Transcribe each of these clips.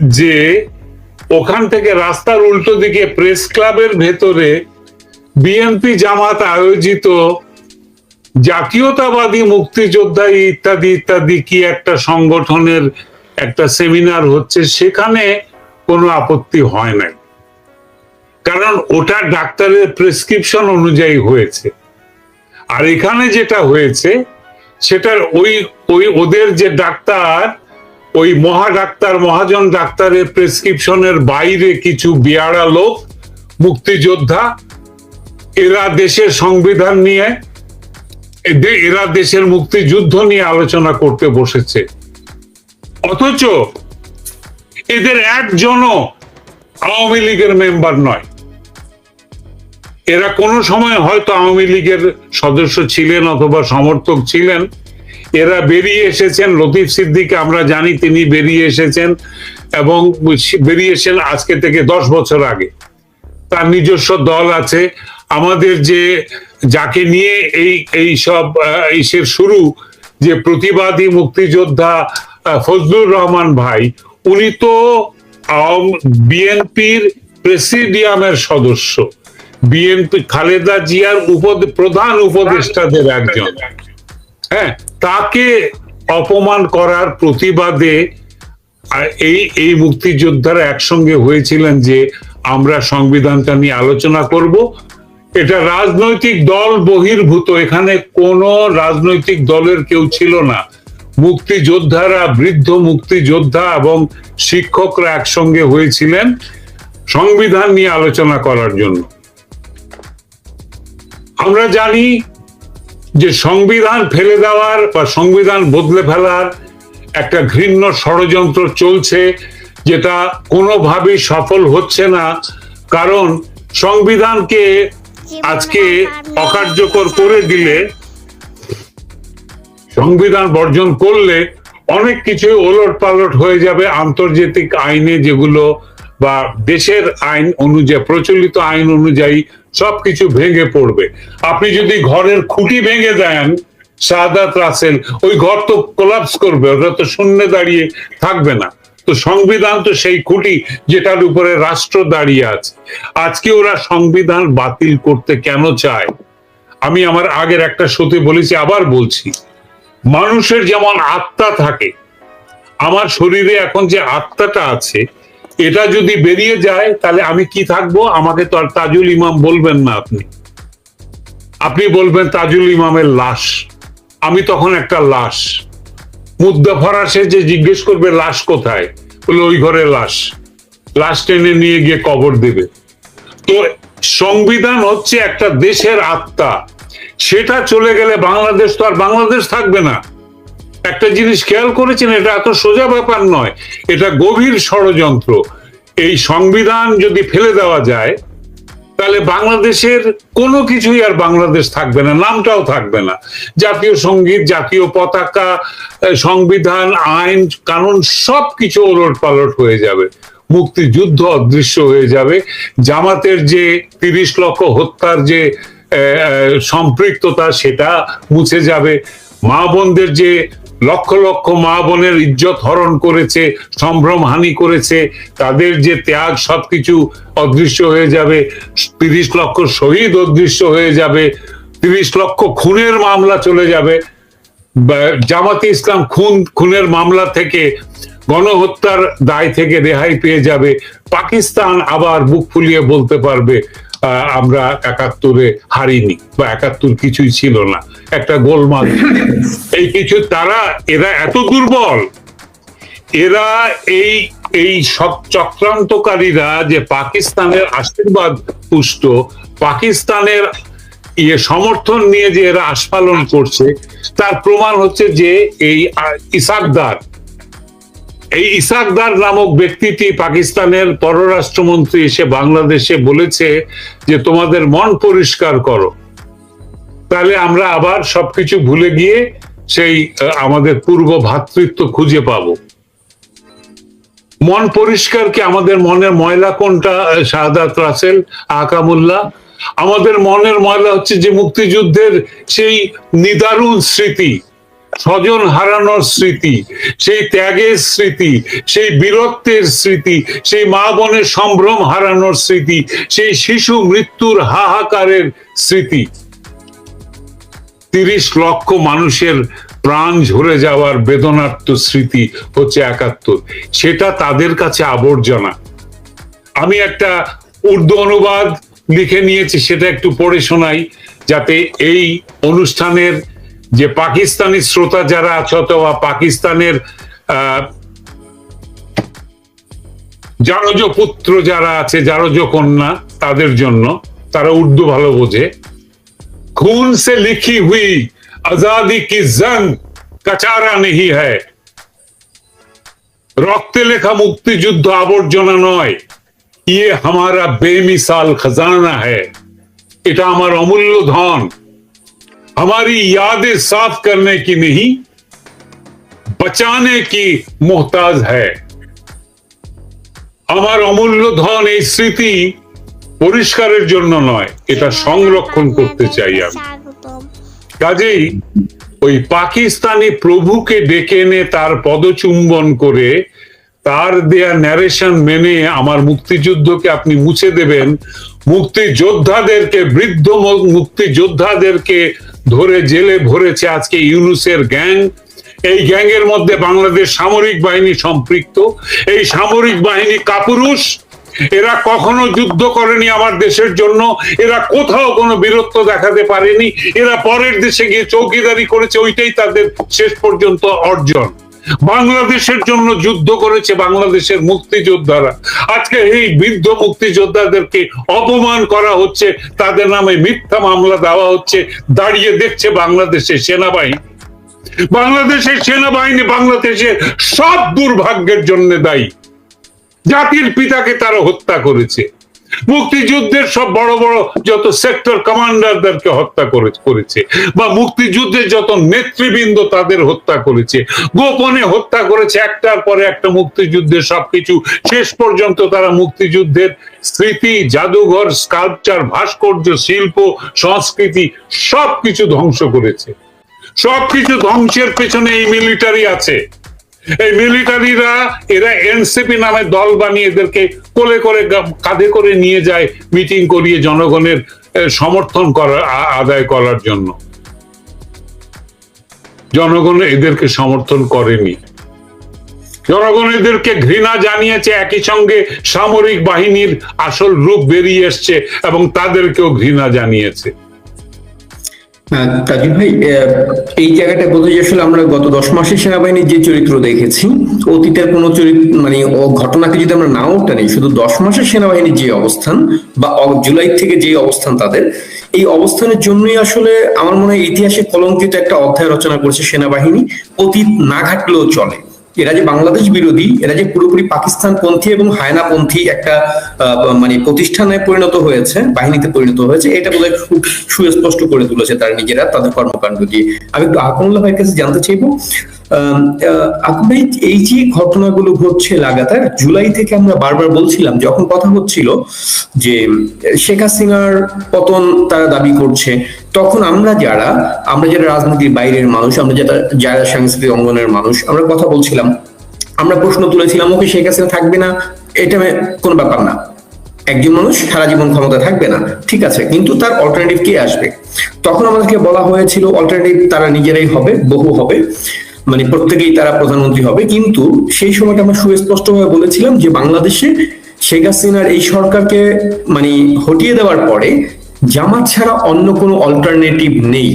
যে ওখান থেকে রাস্তার উল্টো দিকে প্রেস ক্লাবের ভেতরে বিএনপি জামাত আয়োজিত জাতীয়তাবাদী মুক্তিযোদ্ধা ইত্যাদি ইত্যাদি কি একটা সংগঠনের একটা সেমিনার হচ্ছে, সেখানে কোনো আপত্তি হয় নাই। কারণ ওটা ডাক্তারের প্রেসক্রিপশন অনুযায়ী হয়েছে। আর এখানে যেটা হয়েছে, সেটার ওই ওই ওদের যে ডাক্তার ওই মহা ডাক্তার, মহাজন ডাক্তারের প্রেসক্রিপশনের বাইরে কিছু বিয়ারা লোক, মুক্তিযোদ্ধা, এরা দেশের সংবিধান নিয়ে এরা দেশের মুক্তিযুদ্ধ নিয়ে আলোচনা করতে বসেছে। অথচ এদের একজনও আওয়ামী লীগের মেম্বার নয়। এরা কোনো সময় হয়তো আওয়ামী লীগের সদস্য ছিলেন অথবা সমর্থক ছিলেন এরা বেরিয়ে এসেছেন, লতিফ সিদ্দিক আমরা জানি তিনি বেরিয়ে এসেছেন এবং বেরিয়েছেন আজকে থেকে দশ বছর আগে। তার নিজস্ব দল আছে। আমাদের যে, যাকে নিয়ে এই এই সব ইসের শুরু, যে প্রতিবাদী মুক্তিযোদ্ধা ফজলুর রহমান ভাই, উনি তো বিএনপির প্রেসিডিয়ামের সদস্য। বিএনপি, খালেদা জিয়ার উপ প্রধান উপদেষ্টাদের একজন। হ্যাঁ? তাকে অপমান করার প্রতিবাদে এই এই মুক্তিযোদ্ধারা একসঙ্গে হয়েছিলেন যে আমরা সংবিধানটা নিয়ে আলোচনা করব। এটা রাজনৈতিক দল বহির্ভূত, এখানে কোন রাজনৈতিক দলের কেউ ছিল না। মুক্তিযোদ্ধারা, বৃদ্ধ মুক্তিযোদ্ধা এবং শিক্ষকরা একসঙ্গে হয়েছিলেন সংবিধান নিয়ে আলোচনা করার জন্য। আমরা জানি যে সংবিধান ফেলে দেওয়ার বা সংবিধান বদলে ফেলার একটা ঘৃণ্য ষড়যন্ত্র চলছে যেটা কোনোভাবেই সফল হচ্ছে না। কারণ সংবিধানকে আজকে অকার্যকর করে দিলে সংবিধান বর্জন করলে অনেক কিছু ওলট পালট হয়ে যাবে আন্তর্জাতিক আইনে যেগুলো বা দেশের আইন অনুযায়ী প্রচলিত আইন অনুযায়ী সবকিছু ভেঙে পড়বে। আপনি যদি ঘরের খুঁটি ভেঙে দেন শাহাদাত রাসেল, ওই ঘর তো কোলাপস করবে, ওটা তো দাঁড়িয়ে থাকবে না। তো সংবিধান তো সেই খুঁটি যেটার উপরে রাষ্ট্র দাঁড়িয়ে আছে। আজকে ওরা সংবিধান বাতিল করতে কেন চায়? আমি আমার আগের একটা শোতে বলেছি, আবার বলছি। মানুষের যেমন আত্মা থাকে, আমার শরীরে এখন যে আত্মাটা আছে এটা যদি বেরিয়ে যায়, তাহলে আমি কি থাকব? আমাকে তো আর তাজুল ইমাম বলবেন না আপনি। আপনি বলবেন, তাজুল ইমামের লাশ। আমি তখন একটা লাশ। মুদ্দা ফরাসে যে জিজ্ঞেস করবে, লাশ কোথায়? বলে, ওই ঘরে লাশ। লাশ টেনে নিয়ে গিয়ে কবর দেবে। তো সংবিধান হচ্ছে একটা দেশের আত্মা। সেটা চলে গেলে বাংলাদেশ তো আর বাংলাদেশ থাকবে না। একটা জিনিস খেয়াল করেছেন, এটা এত সোজা ব্যাপার নয়, এটা গভীর ষড়যন্ত্র। এই সংবিধান যদি ফেলে দেওয়া যায়, তাহলে বাংলাদেশের কোনো কিছুই আর বাংলাদেশ থাকবে না, নামটাও থাকবে না। জাতীয় সংগীত, জাতীয় পতাকা সংবিধান, আইন, কানুন সব কিছু ওলট পালট হয়ে যাবে। মুক্তিযুদ্ধ অদৃশ্য হয়ে যাবে। জামাতের যে তিরিশ লক্ষ হত্যার যে সম্পৃক্ততা, সেটা মুছে যাবে। মা বোনদের যে লক্ষ লক্ষ মা বোনের ইজ্জত হরণ করেছে, সম্ভ্রম হানি করেছে, তাদের যে ত্যাগ সবকিছু অদৃশ্য হয়ে যাবে, তিরিশ লক্ষ শহীদ অদৃশ্য হয়ে যাবে, তিরিশ লক্ষ খুনের মামলা চলে যাবে। জামাতে ইসলাম খুন, খুনের মামলা থেকে, গণহত্যার দায় থেকে রেহাই পেয়ে যাবে। পাকিস্তান আবার বুক ফুলিয়ে বলতে পারবে। আমরা একাত্তরে হারিনি বা একাত্তর কিছুই ছিল না। একটা গোলমাল। এই কিছু তারা, এরা এত দুর্বল। এরা এই এই সব চক্রান্তকারীরা যে পাকিস্তানের আশীর্বাদ পুষ্ট, পাকিস্তানের ইয়ে সমর্থন নিয়ে যে এরা আস্ফালন করছে, তার প্রমাণ হচ্ছে যে এই ইসাকদার এই ইসাকদার নামক ব্যক্তিটি পাকিস্তানের পররাষ্ট্রমন্ত্রী এসে বাংলাদেশে বলেছে যে, তোমাদের মন পরিষ্কার করো। তাহলে আমরা আবার সবকিছু ভুলে গিয়ে সেই আমাদের পূর্ব ভ্রাতৃত্ব খুঁজে পাবো। মন পরিষ্কার কি আমাদের মনের ময়লা কোনটা শাহাদাত রাসেল আকামুল্লাহ? আমাদের মনের ময়লা হচ্ছে যে, মুক্তিযুদ্ধের সেই নিদারুণ স্মৃতি। স্বজন হারানোর স্মৃতি, সেই ত্যাগের স্মৃতি, সেই বীরত্বের স্মৃতি, সেই মা বোনের সম্ভ্রম হারানোর স্মৃতি, সেই শিশু মৃত্যুর হাহাকারের স্মৃতি। তিরিশ লক্ষ মানুষের প্রাণ ঝরে যাওয়ার বেদনার্থ স্মৃতি হচ্ছে একাত্তর। সেটা তাদের কাছে আবর্জনা। আমি একটা উর্দু অনুবাদ লিখে নিয়েছি, সেটা একটু পড়ে শোনাই, যাতে এই অনুষ্ঠানের যে পাকিস্তানি শ্রোতা যারা আছ অথবা পাকিস্তানের জারজ পুত্র যারা আছে, জারজ কন্যা, তাদের জন্য তারা উর্দু ভালো বোঝে। খুন সে লিখি হুই, আজাদি কি জং, কচারা নেহি হ্যায়। রক্তে লেখা মুক্তিযুদ্ধ আবর্জনা নয় ইয়ে হামারা বেমিসাল খাজানা হ্যায়। এটা আমার অমূল্য ধন। हमारी यादें साफ करने की नहीं बचाने की मोहताज है আমার অমূল্য ধন এই স্মৃতি পরিষ্কারের জন্য নয় এটা সংরক্ষণ করতে চাই আমি স্বাগতম কাজেই ওই পাকিস্তানি প্রভুকে ডেকে এনে তার পদচুম্বন করে তার দেয়া ন্যারেশন মেনে আমার মুক্তিযুদ্ধকে আপনি মুছে দেবেন মুক্তিযোদ্ধাদেরকে বৃদ্ধ ম- মুক্তিযোদ্ধাদেরকে ধরে জেলে ভরেছে আজকে ইউনুসের গ্যাং। এই গ্যাংয়ের মধ্যে বাংলাদেশ সামরিক বাহিনী সম্পৃক্ত। এই সামরিক বাহিনী কাপুরুষ। এরা কখনো যুদ্ধ করেনি আমার দেশের জন্য। এরা কোথাও কোনো বীরত্ব দেখাতে পারেনি। এরা পরের দেশে গিয়ে চৌকিদারি করেছে, ওইটাই তাদের শেষ পর্যন্ত অর্জন। বাংলাদেশের জন্য যুদ্ধ করেছে বাংলাদেশের মুক্তিযোদ্ধারা। আজকে এই বৃদ্ধ মুক্তিযোদ্ধাদেরকে অপমান করা হচ্ছে, তাদের নামে মিথ্যা মামলা দেওয়া হচ্ছে, দাঁড়িয়ে দেখছে বাংলাদেশের সেনাবাহিনী। বাংলাদেশের সেনাবাহিনী বাংলাদেশের সব দুর্ভাগ্যের জন্য দায়ী। জাতির পিতাকে তারা হত্যা করেছে। মুক্তিযুদ্ধের সব বড় বড় যত সেক্টর কমান্ডারদেরকে হত্যা করেছে বা মুক্তিযুদ্ধের যত নেতৃবৃন্দ তাদের হত্যা করেছে। গোপনে হত্যা করেছে, একটার পরে একটা মুক্তিযুদ্ধের সবকিছু। শেষ পর্যন্ত তারা মুক্তিযুদ্ধের স্মৃতি, জাদুঘর স্কাল্পচার ভাস্কর্য, শিল্প, সংস্কৃতি সবকিছু ধ্বংস করেছে। সবকিছু ধ্বংসের পেছনে এই মিলিটারি আছে। এই মিলিটারিরা, এরা এনসিপি নামে দল বানিয়ে এদেরকে কোলে করে কাঁধে করে নিয়ে যায় মিটিং করিয়ে জনগণের সমর্থন করার আদায় করার জন্য। জনগণ এদেরকে সমর্থন করেনি। জনগণ এদেরকে ঘৃণা জানিয়েছে, একই সঙ্গে সামরিক বাহিনীর আসল রূপ বেরিয়ে এসছে এবং তাদেরকেও ঘৃণা জানিয়েছে। আহ, তাজুল ভাই এই জায়গাটা বলতে যে আসলে আমরা গত দশ মাসে সেনাবাহিনীর যে চরিত্র দেখেছি অতীতের কোনো চরিত্র মানে ঘটনাকে যদি আমরা নাও টানি শুধু দশ মাসের সেনাবাহিনীর যে অবস্থান বা জুলাই থেকে যে অবস্থান তাদের এই অবস্থানের জন্যই আসলে আমার মনে হয় ইতিহাসে কলঙ্কিত একটা অধ্যায় রচনা করেছে সেনাবাহিনী। অতীত না ঘাটলেও চলে। এরা যে বাংলাদেশ বিরোধী, এরা যে পুরোপুরি পাকিস্তান পন্থী এবং হায়না পন্থী একটা মানে প্রতিষ্ঠানে পরিণত হয়েছে, বাহিনীতে পরিণত হয়েছে, এটা বলে খুব সুস্পষ্ট করে তুলেছে তারা নিজেরা, তাদের কর্মকাণ্ড দিয়ে। আমি একটু আকমুল্লাহ ভাইয়ের কাছে জানতে চাইব আহ, এই যে ঘটনাগুলো ঘটছে লাগাতার জুলাই থেকে আমরা বারবার বলছিলাম যখন কথা হচ্ছিল যে শেখ হাসিনার পতন তারা দাবি করছে তখন আমরা যারা আমরা যারা রাজনীতির বাইরের মানুষ আমরা যারা যারা সাংস্কৃতিক অঙ্গনের মানুষ আমরা কথা বলছিলাম আমরা প্রশ্ন তুলেছিলাম ওকে শেখ হাসিনা থাকবে না? এটা কোনো ব্যাপার না। একজন মানুষ সারা জীবন ক্ষমতা থাকবে না ঠিক আছে কিন্তু তার অল্টারনেটিভ কে আসবে? তখন আমাদেরকে বলা হয়েছিল অল্টারনেটিভ তারা নিজেরাই হবে বহু হবে। মানে প্রত্যেকেই তারা প্রধানমন্ত্রী হবে। কিন্তু সেই সময়টা আমরা সুস্পষ্টভাবে বলেছিলাম যে বাংলাদেশে শেখ হাসিনার এই সরকারকে মানে হটিয়ে দেওয়ার পরে জামাত ছাড়া অন্য কোনো অল্টারনেটিভ নেই।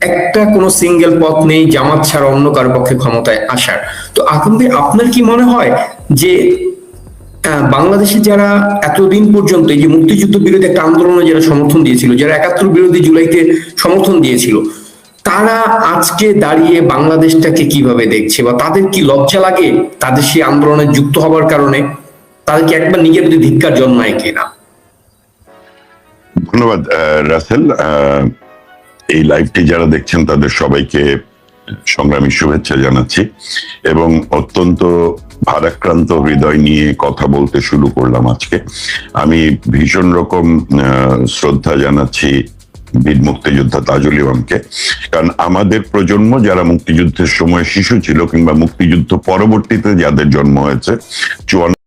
একটা কোনো সিঙ্গেল পথ নেই জামাত ছাড়া অন্য কারও পক্ষে ক্ষমতায় আসার। তো আকম আপনার কি মনে হয় যে বাংলাদেশে যারা এতদিন পর্যন্ত এই যে মুক্তিযুদ্ধ বিরোধী একটা আন্দোলনে যারা সমর্থন দিয়েছিল, যারা একাত্তর বিরোধী জুলাইতে সমর্থন দিয়েছিল তারা আজকে দাঁড়িয়ে বাংলাদেশটাকে কীভাবে দেখছে বা তাদের কি লজ্জা লাগে? তাদের সেই আন্দোলনে যুক্ত হবার কারণে? তাদেরকে একবার নিজের প্রতি ধিক্কার জন্মায় কিনা? ধন্যবাদ রাসেল। এই লাইভটি যারা দেখছেন, তাদের সবাইকে সংগ্রামী শুভেচ্ছা জানাচ্ছি এবং অত্যন্ত ভারাক্রান্ত হৃদয় নিয়ে কথা বলতে শুরু করলাম আজকে। আমি ভীষণ রকম শ্রদ্ধা জানাচ্ছি বীর মুক্তিযোদ্ধা তাজুল ইমামকে। কারণ আমাদের প্রজন্ম যারা মুক্তিযুদ্ধের সময় শিশু ছিল কিংবা মুক্তিযুদ্ধ পরবর্তীতে যাদের জন্ম হয়েছে, চুয়ান্ন